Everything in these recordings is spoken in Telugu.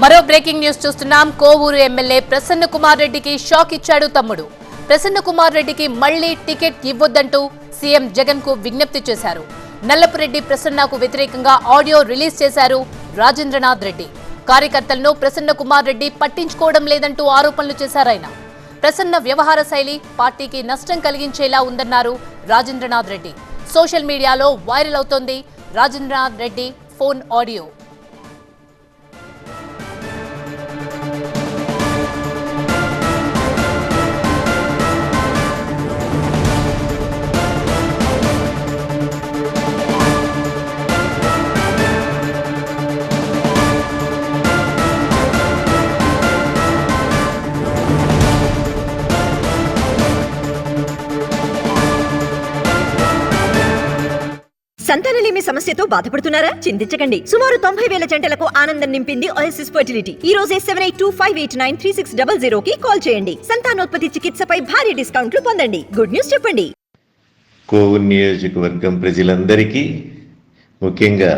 మరో బ్రేకింగ్ న్యూస్ చూస్తున్నాం. కోవూరు ఎమ్మెల్యే ప్రసన్న కుమార్ రెడ్డికి షాక్ ఇచ్చాడు తమ్ముడు. ప్రసన్న కుమార్ రెడ్డికి మళ్ళీ టికెట్ ఇవ్వొద్దంటూ సీఎం జగన్కు విజ్ఞప్తి చేశారు. నల్లపురెడ్డి ప్రసన్నకు వ్యతిరేకంగా ఆడియో రిలీజ్ చేశారు రాజేంద్రనాథ్ రెడ్డి. కార్యకర్తలను ప్రసన్న కుమార్ రెడ్డి పట్టించుకోవడం లేదంటూ ఆరోపణలు చేశారాయన ప్రసన్న వ్యవహార శైలి పార్టీకి నష్టం కలిగించేలా ఉందన్నారు రాజేంద్రనాథ్ రెడ్డి. సోషల్ మీడియాలో వైరల్ అవుతోంది రాజేంద్రనాథ్ రెడ్డి ఫోన్ ఆడియో. సంతానలేమి సమస్యతో బాధపడుతున్నారా? చింతించకండి. సుమారు తొంభై వేల జంటలకు ఆనందం నింపింది ఓఎస్ఎస్ ఫర్టిలిటీ ఈ రోజే seven eight two five eight nine three six double zero కి కాల్ చేయండి. సంతానోత్పత్తి చికిత్సపై భారీ డిస్కౌంట్లు పొందండి. గుడ్ న్యూస్ చెప్పండి. కోవిడ్ నియోజకవర్గం ప్రజలందరికీ ముఖ్యంగా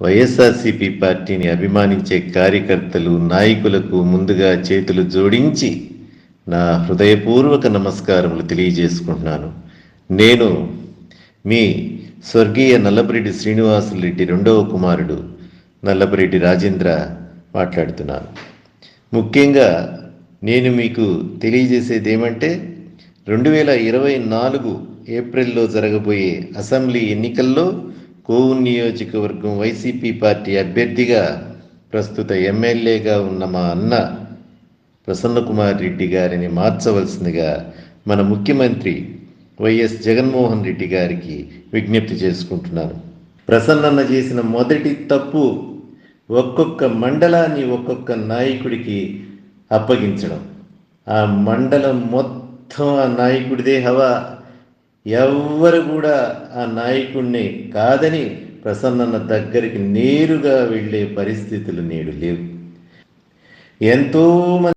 వైఎస్ఆర్సీపీ పార్టీని అభిమానించే కార్యకర్తలు నాయకులకు ముందుగా చేతులు జోడించి నా హృదయపూర్వక నమస్కారములు తెలియజేసుకుంటున్నాను. నేను మీ స్వర్గీయ నల్లపరెడ్డి శ్రీనివాసులరెడ్డి రెండవ కుమారుడు నల్లపరెడ్డి రాజేంద్ర మాట్లాడుతున్నాను. ముఖ్యంగా నేను మీకు తెలియజేసేది ఏమంటే రెండు వేల ఇరవై నాలుగు ఏప్రిల్లో జరగబోయే అసెంబ్లీ ఎన్నికల్లో కోవు నియోజకవర్గం వైసీపీ పార్టీ అభ్యర్థిగా ప్రస్తుత ఎమ్మెల్యేగా ఉన్న మా అన్న ప్రసన్నకుమార్ రెడ్డి గారిని మార్చవలసిందిగా మన ముఖ్యమంత్రి వైఎస్ జగన్మోహన్ రెడ్డి గారికి విజ్ఞప్తి చేసుకుంటున్నాను. ప్రసన్నన్న చేసిన మొదటి తప్పు ఒక్కొక్క మండలాన్ని ఒక్కొక్క నాయకుడికి అప్పగించడం. ఆ మండలం మొత్తం ఆ నాయకుడిదే హవా. ఎవ్వరు కూడా ఆ నాయకుడిని కాదని ప్రసన్నన్న దగ్గరికి నేరుగా వెళ్ళే పరిస్థితులు నేడు లేవు. ఎంతో మంది